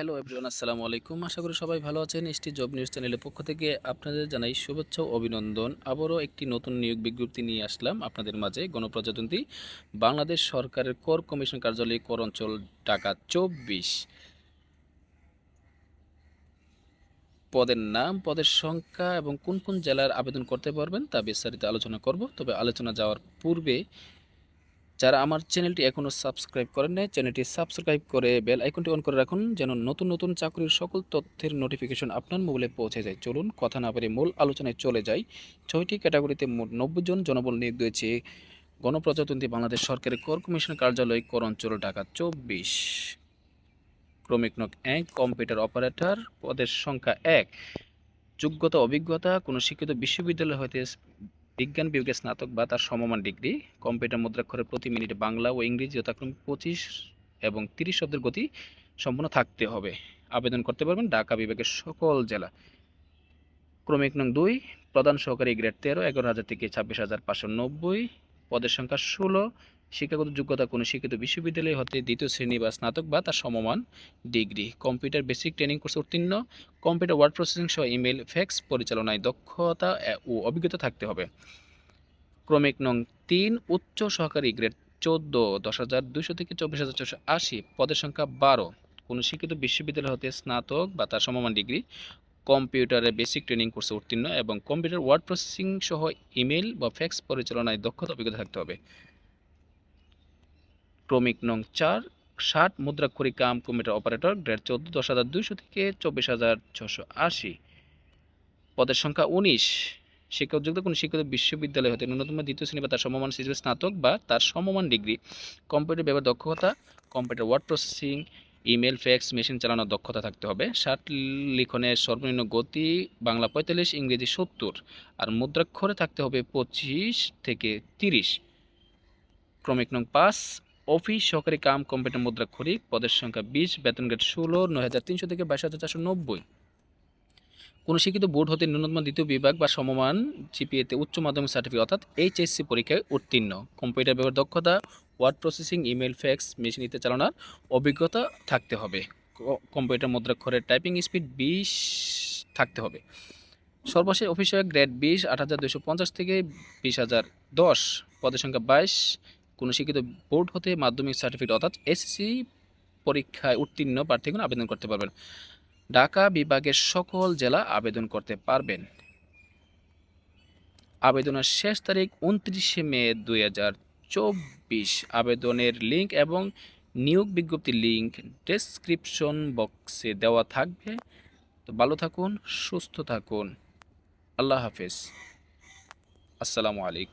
Hello everyone আসসালামু আলাইকুম আশা করি সবাই ভালো আছেন। এসটি জব নিউজ চ্যানেলের পক্ষ থেকে আপনাদের জানাই শুভেচ্ছা ও অভিনন্দন। আবারও একটি নতুন নিয়োগ বিজ্ঞপ্তি নিয়ে আসলাম আপনাদের মাঝে। গণপ্রজাতন্ত্রী, বাংলাদেশ সরকারের কর কমিশন কার্যালয়, কর অঞ্চল, ঢাকা, চব্বিশ। পদের নাম, পদের সংখ্যা এবং কোন কোন জেলার আবেদন করতে পারবেন তা বিস্তারিত আলোচনা করব। তবে আলোচনা যাওয়ার পূর্বে যারা আমার চ্যানেলটি এখনও সাবস্ক্রাইব করেন নাই, চ্যানেলটি সাবস্ক্রাইব করে বেল আইকনটি অন করে রাখুন, যেন নতুন নতুন চাকরির সকল তথ্যের নোটিফিকেশন আপনার মোবাইলে পৌঁছে যায়। চলুন, কথা না পেরে মূল আলোচনায় চলে যাই। ছয়টি ক্যাটাগরিতে মোট নব্বই জন জনবল নিয়োগ দিয়েছে গণপ্রজাতন্ত্রী বাংলাদেশ সরকারের কর কমিশন কার্যালয়, কর অঞ্চল, ঢাকা, চব্বিশ। ক্রমিক নক এক, কম্পিউটার অপারেটর, পদের সংখ্যা এক। যোগ্যতা, অভিজ্ঞতা, কোনো শিক্ষিত বিশ্ববিদ্যালয় হইতে বিজ্ঞান বিভাগে স্নাতক বা তার সমমান ডিগ্রি, কম্পিউটার মুদ্রাক্ষরে প্রতি মিনিটে বাংলা ও ইংরেজি যথাক্রম পঁচিশ এবং তিরিশ শব্দের গতি সম্পূর্ণ থাকতে হবে। আবেদন করতে পারবেন ঢাকা বিভাগের সকল জেলা। ক্রমিক নং দুই, প্রধান সহকারী গ্রেড তেরো, এগারো হাজার থেকে ছাব্বিশ হাজার পাঁচশো নব্বই, পদের সংখ্যা ষোলো শিক্ষাগত যোগ্যতা কোনো শিক্ষিত বিশ্ববিদ্যালয় হতে দ্বিতীয় শ্রেণি বা স্নাতক বা তার সমমান degree. Computer basic training course উত্তীর্ণ। কম্পিউটার ওয়ার্ড প্রসেসিং সহ ইমেল ফ্যাক্স পরিচালনায় দক্ষতা ও অভিজ্ঞতা থাকতে হবে। ক্রমিক নং তিন, উচ্চ সহকারী গ্রেড চোদ্দ, দশ হাজার দুশো থেকে চব্বিশ হাজার ছশো আশি, পদের সংখ্যা বারো। কোনো শিক্ষিত বিশ্ববিদ্যালয় হতে স্নাতক বা তার সমমান ডিগ্রি। কম্পিউটারে বেসিক ট্রেনিং কোর্সে উত্তীর্ণ এবং কম্পিউটার ওয়ার্ড প্রসেসিং সহ ইমেল বা ফ্যাক্স পরিচালনায় দক্ষতা অভিজ্ঞতা থাকতে হবে। ক্রমিক নং চার, ষাট মুদ্রাক্ষরী কাম কম্পিউটার অপারেটর, গ্রেড চোদ্দ, দশ হাজার দুইশো থেকে চব্বিশ হাজার ছশো আশি। পদের সংখ্যা উনিশ। শিক্ষক যোগ্যতা কোনো শিক্ষিত বিশ্ববিদ্যালয় হতে ন্যূনতম দ্বিতীয় শ্রেণি বা তার সমমান হিসেবে স্নাতক বা তার সমমান ডিগ্রি, কম্পিউটার ব্যবহার দক্ষতা, computer word processing, email, fax, machine চালানোর দক্ষতা থাকতে হবে। ষাট লিখনের সর্বনিম্ন গতি, বাংলা পঁয়তাল্লিশ, ইংরেজি সত্তর, আর মুদ্রাক্ষরে থাকতে হবে পঁচিশ থেকে তিরিশ। ক্রমিক নং পাঁচ অফিস, সহকারী কাম, কম্পিউটার মুদ্রাক্ষরিক পদের সংখ্যা বিশ, বেতন গ্রেড ষোলো, নয় হাজার তিনশো থেকে বাইশ হাজার চারশো নব্বই। কোনো শিক্ষিত বোর্ড হতে ন্যূনতম দ্বিতীয় বিভাগ বা সমমান জিপিএতে উচ্চ মাধ্যমিক সার্টিফিকেট অর্থাৎ এইচএসসি পরীক্ষায় উত্তীর্ণ। কম্পিউটার ব্যবহার দক্ষতা word processing email fax machine ইত্যাদি চালানোর অভিজ্ঞতা থাকতে হবে। কম্পিউটার মুদ্রাক্ষরের টাইপিং স্পিড বিশ থাকতে হবে। সর্বশেষ অফিসিয়াল গ্রেড বিশ, আট হাজার দুশো পঞ্চাশ থেকে বিশ হাজার দশ। পদের সংখ্যা বাইশ কোনো শিক্ষিত বোর্ড হতে মাধ্যমিক সার্টিফিকেট অর্থাৎ এসএসসি পরীক্ষায় উত্তীর্ণ প্রার্থীগণ আবেদন করতে পারবেন। ঢাকা বিভাগের সকল জেলা আবেদন করতে পারবেন। আবেদনের শেষ তারিখ উনত্রিশে মে দুই চব্বিশ। আবেদনের লিঙ্ক এবং নিয়োগ বিজ্ঞপ্তির লিঙ্ক ডেসক্রিপশন বক্সে দেওয়া থাকবে। তো ভালো থাকুন, সুস্থ থাকুন। আল্লাহ হাফেজ। আসসালামু আলাইকুম।